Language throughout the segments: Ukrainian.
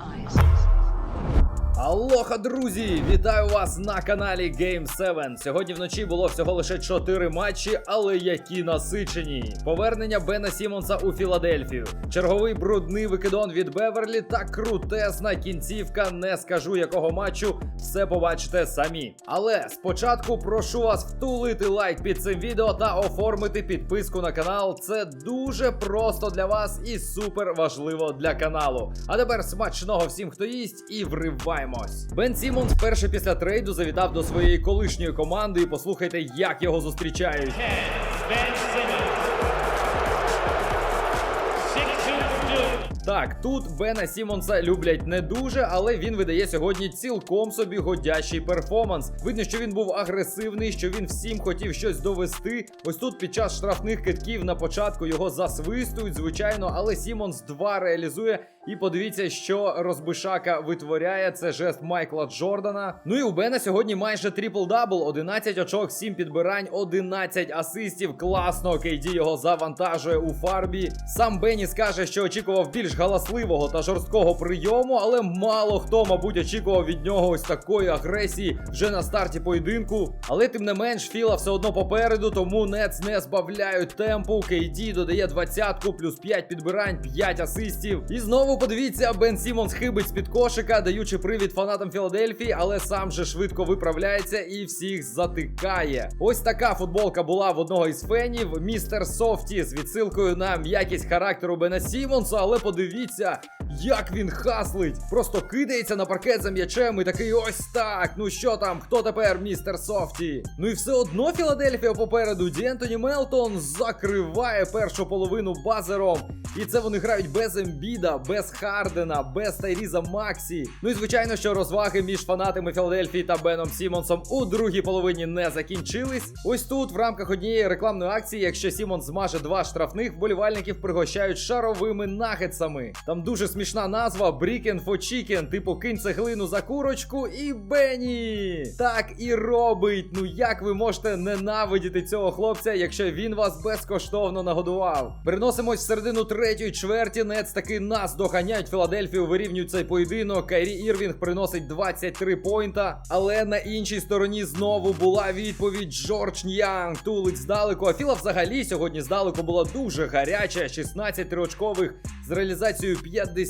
eyes. Алоха, друзі! Вітаю вас на каналі Game 7. Сьогодні вночі було всього лише 4 матчі, але які насичені. Повернення Бена Сімонса у Філадельфію. Черговий брудний викидон від Беверлі та крутесна кінцівка. Не скажу якого матчу. Все побачите самі. Але спочатку прошу вас втулити лайк під цим відео та оформити підписку на канал. Це дуже просто для вас і супер важливо для каналу. А тепер смачного всім, хто їсть, і вриваємось. Бен Сімонс вперше після трейду завітав до своєї колишньої команди. І послухайте, як його зустрічають. Так, тут Бена Сімонса люблять не дуже, але він видає сьогодні цілком собі годящий перформанс. Видно, що він був агресивний, що він всім хотів щось довести. Ось тут під час штрафних китків на початку його засвистують, звичайно, але Сімонс 2 реалізує. І подивіться, що розбишака витворяє. Це жест Майкла Джордана. Ну і у Бена сьогодні майже трипл-дабл, 11 очок, 7 підбирань, 11 асистів. Класно, Кейді його завантажує у фарбі. Сам Бенні скаже, що очікував більш галасливого та жорсткого прийому, але мало хто, мабуть, очікував від нього ось такої агресії вже на старті поєдинку. Але тим не менш, Філа все одно попереду, тому Нец не збавляють темпу. Кейді додає двадцятку, плюс 5 підбирань, 5 асистів. І знову подивіться, Бен Сімонс хибить з-під кошика, даючи привід фанатам Філадельфії, але сам же швидко виправляється і всіх затикає. Ось така футболка була в одного із фенів. Містер Софті з відсилкою на м'якість характеру Бена Сімонса, але подивіться. Як він хаслить! Просто кидається на паркет за м'ячем і такий ось так. Ну що там, хто тепер, містер Софті? Ну і все одно Філадельфія попереду. Дієнтоні Мелтон закриває першу половину базером. І це вони грають без Ембіда, без Хардена, без Тайріза Максі. Ну і звичайно, що розваги між фанатами Філадельфії та Беном Сімонсом у другій половині не закінчились. Ось тут, в рамках однієї рекламної акції, якщо Сімонс змаже два штрафних, вболівальників пригощають шаровими нагетсами. Там дуже смішна назва Брікен for Chicken, типу кинь цеглину за курочку і Бенні. Так і робить. Ну як ви можете ненавидіти цього хлопця, якщо він вас безкоштовно нагодував? Переносимось в середину третьої чверті. Нец таки нас доганяють Філадельфію, вирівнюють цей поєдинок. Кайрі Ірвінг приносить 23 поінта. Але на іншій стороні знову була відповідь Джордж Н'янг. Тулить здалеку. А Філа взагалі сьогодні здалеку була дуже гаряча. 16 триочкових з реалізацією 50%.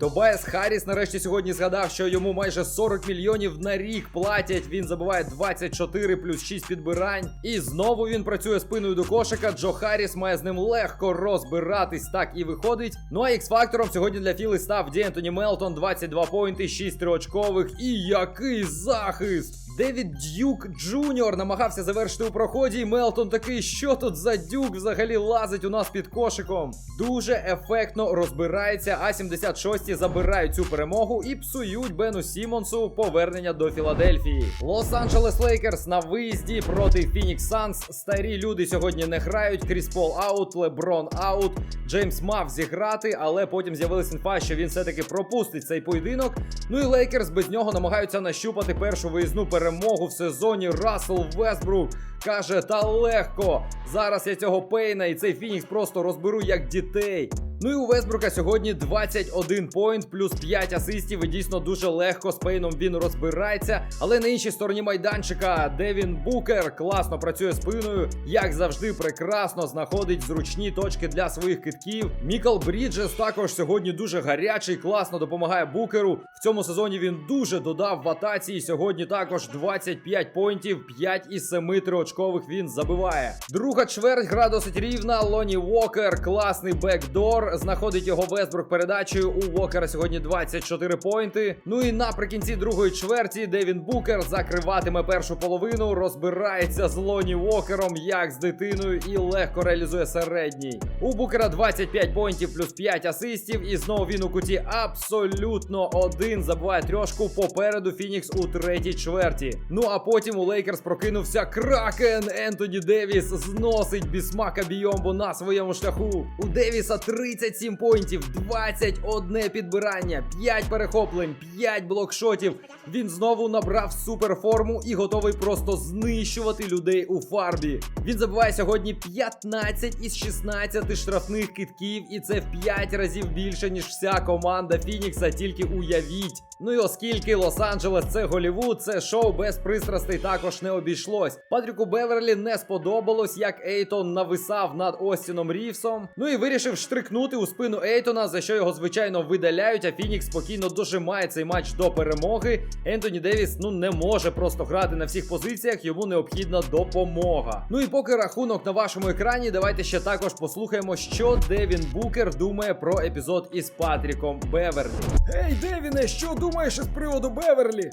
Тобайас Харріс нарешті сьогодні згадав, що йому майже 40 мільйонів на рік платять. Він забиває 24 плюс 6 підбирань. І знову він працює спиною до кошика. Джо Харріс має з ним легко розбиратись. Так і виходить. Ну а ікс-фактором сьогодні для Філи став Дієнтоні Мелтон, 22 поінти, 6 триочкових. І який захист! Девід Дюк Джуніор намагався завершити у проході. і Мелтон такий, що тут за дюк взагалі лазить у нас під кошиком. Дуже ефектно розбирається. А 76 забирають цю перемогу і псують Бену Сімонсу повернення до Філадельфії. Лос-Анджелес Лейкерс на виїзді проти Фінікс Санс. Старі люди сьогодні не грають. Кріс Пол аут, Леброн аут. Джеймс мав зіграти, але потім з'явилась інфа, що він все-таки пропустить цей поєдинок. Ну і Лейкерс без нього намагаються нащупати першу виїзну перемогу в сезоні. Рассел Вестбрук каже: та легко. Зараз я цього пейна і цей Фінікс просто розберу як дітей. Ну і у Весбрука сьогодні 21 поінт плюс 5 асистів. І дійсно дуже легко з пейном він розбирається. Але на іншій стороні майданчика Девін Букер класно працює спиною, як завжди, прекрасно знаходить зручні точки для своїх китків. Мікал Бріджес також сьогодні дуже гарячий, класно допомагає Букеру. В цьому сезоні він дуже додав в атаці. І сьогодні також 25 поінтів, 5 із 7 триочкових він забиває. Друга чверть гра досить рівна. Лоні Уокер, класний бекдор. Знаходить його Вестбрук передачею. У Уокера сьогодні 24 поінти. Ну і наприкінці другої чверті Девін Букер закриватиме першу половину, розбирається з Лоні Уокером, як з дитиною, і легко реалізує середній. У Букера 25 поінтів плюс 5 асистів. І знову він у куті абсолютно один. Забуває трьошку попереду Фінікс у третій чверті. Ну а потім у Лейкерс прокинувся Кракен. Ентоні Девіс зносить бісмака бійомбу на своєму шляху. У Девіса 30 37 поінтів, 21 підбирання, 5 перехоплень, 5 блокшотів. Він знову набрав суперформу і готовий просто знищувати людей у фарбі. Він забиває сьогодні 15 із 16 штрафних китків, і це в 5 разів більше, ніж вся команда Фінікса, тільки уявіть. Ну і оскільки Лос-Анджелес це Голівуд, це шоу без пристрастей також не обійшлось. Патріку Беверлі не сподобалось, як Ейтон нависав над Остіном Рівсом. Ну і вирішив штрикнути у спину Ейтона, за що його звичайно видаляють. А Фінікс спокійно дожимає цей матч до перемоги. Ентоні Девіс ну не може просто грати на всіх позиціях, йому необхідна допомога. Ну і поки рахунок на вашому екрані, давайте ще також послухаємо, що Девін Букер думає про епізод із Патріком Беверлі. Гей, Девіне, що думаєш із приводу Беверлі?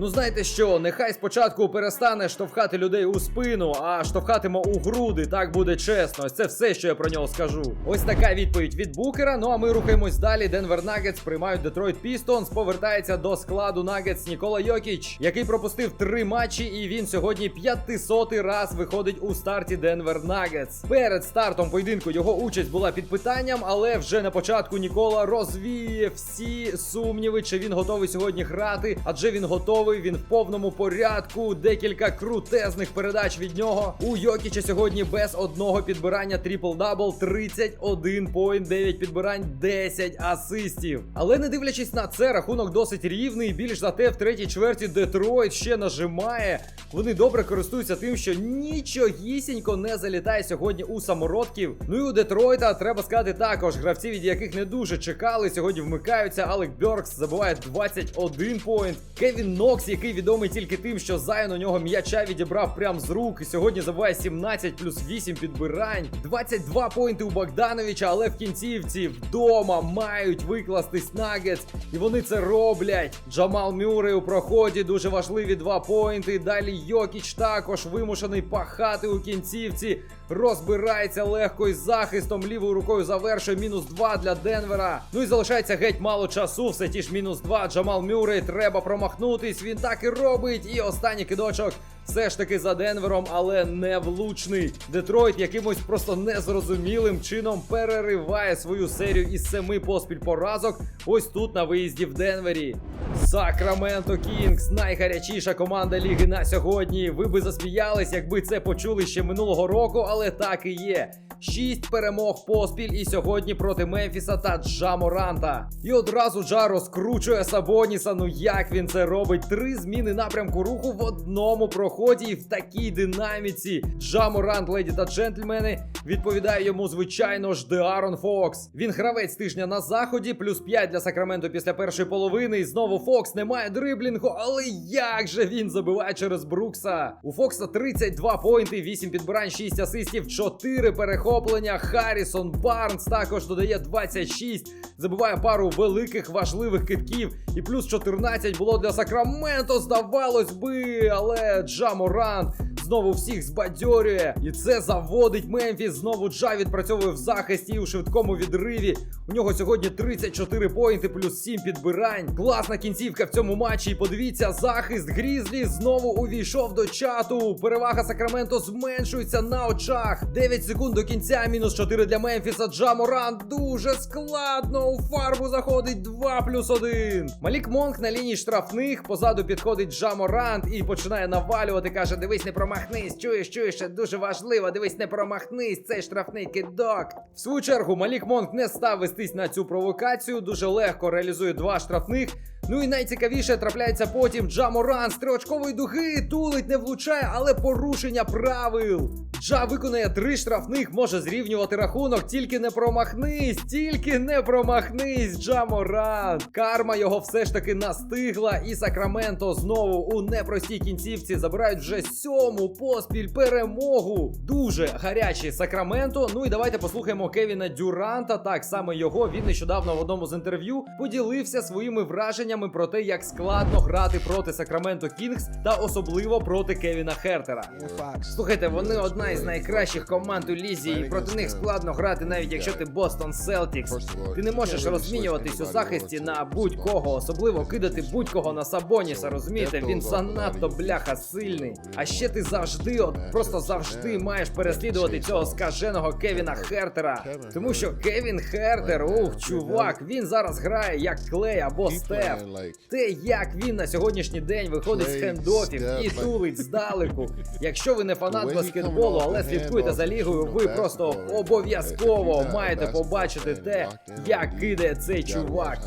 Ну знаєте що, нехай спочатку перестане штовхати людей у спину, а штовхатиме у груди, так буде чесно. Ось Це все, що я про нього скажу. Ось така відповідь від Букера. Ну а ми рухаємось далі. Денвер Нагетс приймають Детройт Пістонс. Повертається до складу Нагетс Нікола Йокіч, який пропустив три матчі, і він сьогодні 500 раз виходить у старті Денвер Нагетс. Перед стартом поєдинку його участь була під питанням, але вже на початку Нікола розвіє всі сумніви, чи він готовий сьогодні грати, адже він готовий. Він в повному порядку. Декілька крутезних передач від нього. У Йокіча сьогодні без одного підбирання трипл-дабл 31 поінт, 9 підбирань, 10 асистів. Але не дивлячись на це, рахунок досить рівний. Більш за те, в третій чверті Детройт ще нажимає. Вони добре користуються тим, що нічогісінько не залітає сьогодні у самородків. Ну і у Детройта треба сказати також. Гравці, від яких не дуже чекали, сьогодні вмикаються. Алек Бьоркс забуває 21 поінт. Кевін Нокс, який відомий тільки тим, що Зайн у нього м'яча відібрав прям з рук. І сьогодні забуває 17 плюс 8 підбирань. 22 поінти у Богдановича, але в кінцівці вдома мають викластись Нагетс. І вони це роблять. Джамал Мюррей у проході дуже важливі 2 поінти. Далі Йокіч також вимушений пахати у кінцівці. Розбирається легко із захистом. Лівою рукою завершує мінус 2 для Денвера. Ну і залишається геть мало часу. Все ті ж мінус 2. Джамал Мюррей треба промахнутись. Він так і робить. І останній кидочок. Все ж таки за Денвером, але не влучний. Детройт якимось просто незрозумілим чином перериває свою серію із семи поспіль поразок. Ось тут на виїзді в Денвері. Сакраменто Кінгс, найгарячіша команда ліги на сьогодні. Ви би засміялись, якби це почули ще минулого року, але так і є. Шість перемог поспіль і сьогодні проти Мемфіса та Джаморанта. І одразу Джа розкручує Сабоніса. Ну як він це робить? Три зміни напрямку руху в одному проході і в такій динаміці. Джаморант, леді та джентльмени, відповідає йому, звичайно ж, Деарон Фокс. Він гравець тижня на заході, плюс 5 для Сакраменто після першої половини. І знову Фокс немає дриблінгу, але як же він забиває через Брукса? У Фокса 32 поінти, 8 підбирань, 6 асистів, 4 перехоплення. Харрісон Барнс також додає 26, забиває пару великих важливих китків. І плюс 14 було для Сакраменто, здавалось би, але Джаморант знову всіх збадьорює. І це заводить Мемфіс. Знову Джа відпрацьовує в захисті і у швидкому відриві. У нього сьогодні 34 поінти плюс 7 підбирань. Класна кінцівка в цьому матчі. І подивіться, захист Грізлі знову увійшов до чату. Перевага Сакраменто зменшується на очах. 9 секунд до кінця. Мінус 4 для Мемфіса. Джаморан дуже складно. У фарбу заходить 2 плюс 1. Малік Монк на лінії штрафних. Позаду підходить Джаморант і починає навалювати. Каже: дивись, не промахнись. Чуєш, чуєш, дуже важливо. Дивись, не промахнись. Цей штрафний кидок. В свою чергу Малік Монк не став вестись на цю провокацію. Дуже легко реалізує два штрафних. Ну і найцікавіше трапляється потім Джаморан з триочкової дуги тулить, не влучає, але порушення правил. Джа виконує три штрафних, може зрівнювати рахунок, тільки не промахнись, тільки не промахнись, Джаморан. Карма його все ж таки настигла, і Сакраменто знову у непростій кінцівці забирають вже сьому поспіль перемогу. Дуже гарячий Сакраменто. Ну і давайте послухаємо Кевіна Дюранта. Так саме його він нещодавно в одному з інтерв'ю поділився своїми враженнями свідченнями про те, як складно грати проти Сакраменто Кінгс та особливо проти Кевіна Хертера. Слухайте, вони одна із найкращих команд у лізі, і проти них складно грати, навіть якщо ти Бостон Селтікс. Ти не можеш розмінюватись у захисті на будь-кого, особливо кидати будь-кого на Сабоніса. Розумієте, він занадто бляха сильний. А ще ти завжди, от просто завжди маєш переслідувати цього скаженого Кевіна Хертера. Тому що Кевін Хертер, ух, чувак, він зараз грає як Клей або Стеф. Те, як він на сьогоднішній день виходить з хендофів і тулить здалеку. Якщо ви не фанат баскетболу, але слідкуєте за лігою, ви просто обов'язково маєте побачити те, як кидає цей чувак.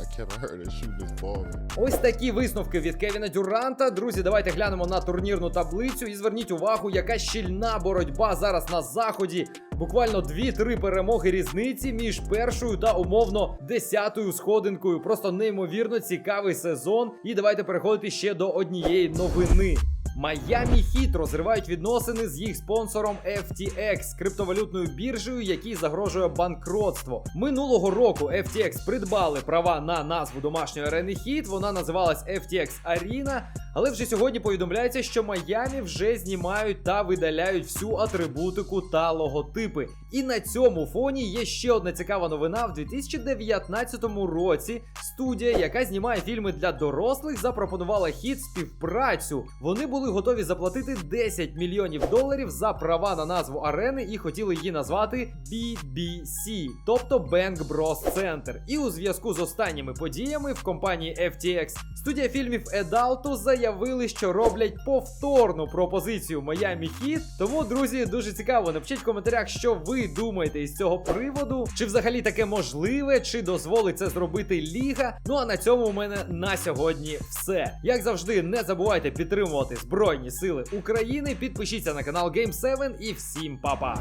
Ось такі висновки від Кевіна Дюранта. Друзі, давайте глянемо на турнірну таблицю і зверніть увагу, яка щільна боротьба зараз на заході. Буквально 2-3 перемоги різниці між першою та умовно десятою сходинкою. Просто неймовірно цікавий сезон. І давайте переходити ще до однієї новини. Майамі Хіт розривають відносини з їх спонсором FTX, криптовалютною біржею, якій загрожує банкротство. Минулого року FTX придбали права на назву домашньої арени Хіт. Вона називалась FTX Arena. Але вже сьогодні повідомляється, що Майамі вже знімають та видаляють всю атрибутику та логотипи. І на цьому фоні є ще одна цікава новина. В 2019 році студія, яка знімає фільми для дорослих, запропонувала хіт співпрацю. Вони були готові заплатити 10 мільйонів доларів за права на назву арени і хотіли її назвати BBC, тобто Bang Bros Center. І у зв'язку з останніми подіями в компанії FTX студія фільмів Едалто заявили, що роблять повторну пропозицію Miami Heat. Тому, друзі, дуже цікаво. Напишіть в коментарях, що ви думаєте із цього приводу. Чи взагалі таке можливе, чи дозволить це зробити Ліга. Ну а на цьому у мене на сьогодні все. Як завжди, не забувайте підтримувати Збройні Сили України. Підпишіться на канал Game7 і всім па-па!